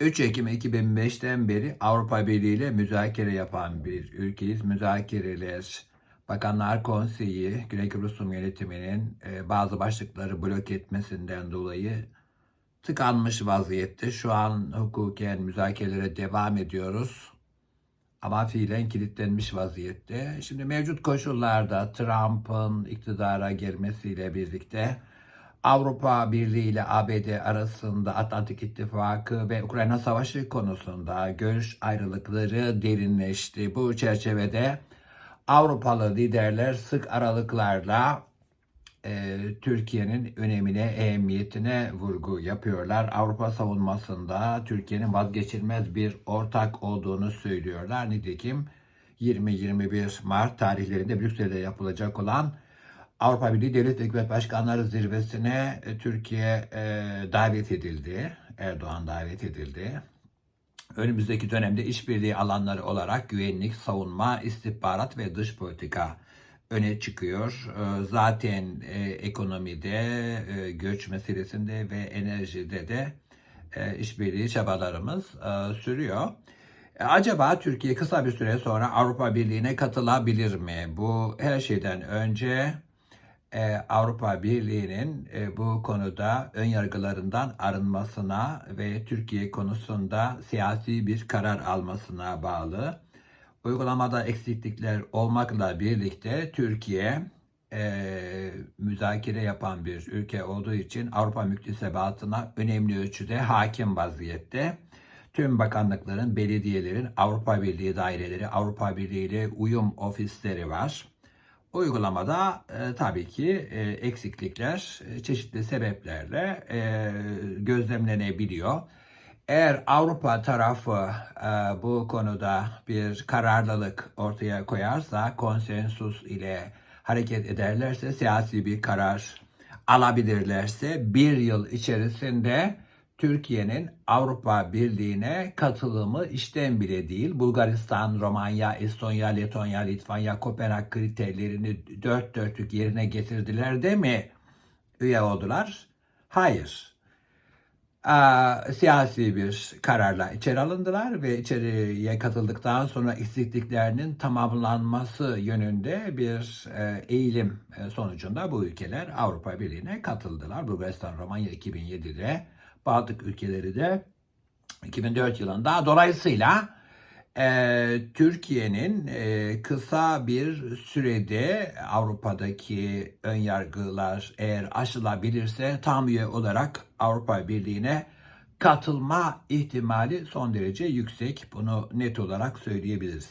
3 Ekim 2005'ten beri Avrupa Birliği ile müzakere yapan bir ülkeyiz. Müzakereler, Bakanlar Konseyi, Güney Kıbrıs Rum Yönetimi'nin e, bazı başlıkları blok etmesinden dolayı tıkanmış vaziyette. Şu an hukuken müzakerelere devam ediyoruz. Ama fiilen kilitlenmiş vaziyette. Şimdi mevcut koşullarda Trump'ın iktidara gelmesiyle birlikte Avrupa Birliği ile ABD arasında Atlantik İttifakı ve Ukrayna Savaşı konusunda görüş ayrılıkları derinleşti. Bu çerçevede Avrupalı liderler sık aralıklarla e, Türkiye'nin önemine, ehemmiyetine vurgu yapıyorlar. Avrupa savunmasında Türkiye'nin vazgeçilmez bir ortak olduğunu söylüyorlar. Nitekim 20-21 Mart tarihlerinde Brüksel'de yapılacak olan Avrupa Birliği Devlet Hükümet Başkanları Zirvesi'ne e, Türkiye e, davet edildi. Erdoğan davet edildi. Önümüzdeki dönemde işbirliği alanları olarak güvenlik, savunma, istihbarat ve dış politika öne çıkıyor. Ee, Zaten e, ekonomide, e, göç meselesinde ve enerjide de e, işbirliği çabalarımız e, sürüyor. E, Acaba Türkiye kısa bir süre sonra Avrupa Birliği'ne katılabilir mi? Bu her şeyden önce e, Avrupa Birliği'nin e, bu konuda ön yargılarından arınmasına ve Türkiye konusunda siyasi bir karar almasına bağlı. Uygulamada eksiklikler olmakla birlikte Türkiye e, müzakere yapan bir ülke olduğu için Avrupa müktesebatına önemli ölçüde hakim vaziyette. Tüm bakanlıkların, belediyelerin, Avrupa Birliği daireleri, Avrupa Birliği ile uyum ofisleri var. Uygulamada e, tabii ki e, eksiklikler e, çeşitli sebeplerle e, gözlemlenebiliyor. Eğer Avrupa tarafı e, bu konuda bir kararlılık ortaya koyarsa, konsensus ile hareket ederlerse, siyasi bir karar alabilirlerse bir yıl içerisinde Türkiye'nin Avrupa Birliği'ne katılımı işten bile değil. Bulgaristan, Romanya, Estonya, Letonya, Litvanya, Kopenhag kriterlerini dört dörtlük yerine getirdiler de mi üye oldular? Hayır. Aa, siyasi bir kararla içeri alındılar ve içeriye katıldıktan sonra eksikliklerinin tamamlanması yönünde bir e, eğilim e, sonucunda bu ülkeler Avrupa Birliği'ne katıldılar. Bulgaristan, Romanya 2007'de, Baltık ülkeleri de 2004 yılında. Dolayısıyla e, Türkiye'nin e, kısa bir sürede Avrupa'daki ön yargılar eğer aşılabilirse tam üye olarak Avrupa Birliği'ne katılma ihtimali son derece yüksek. Bunu net olarak söyleyebiliriz.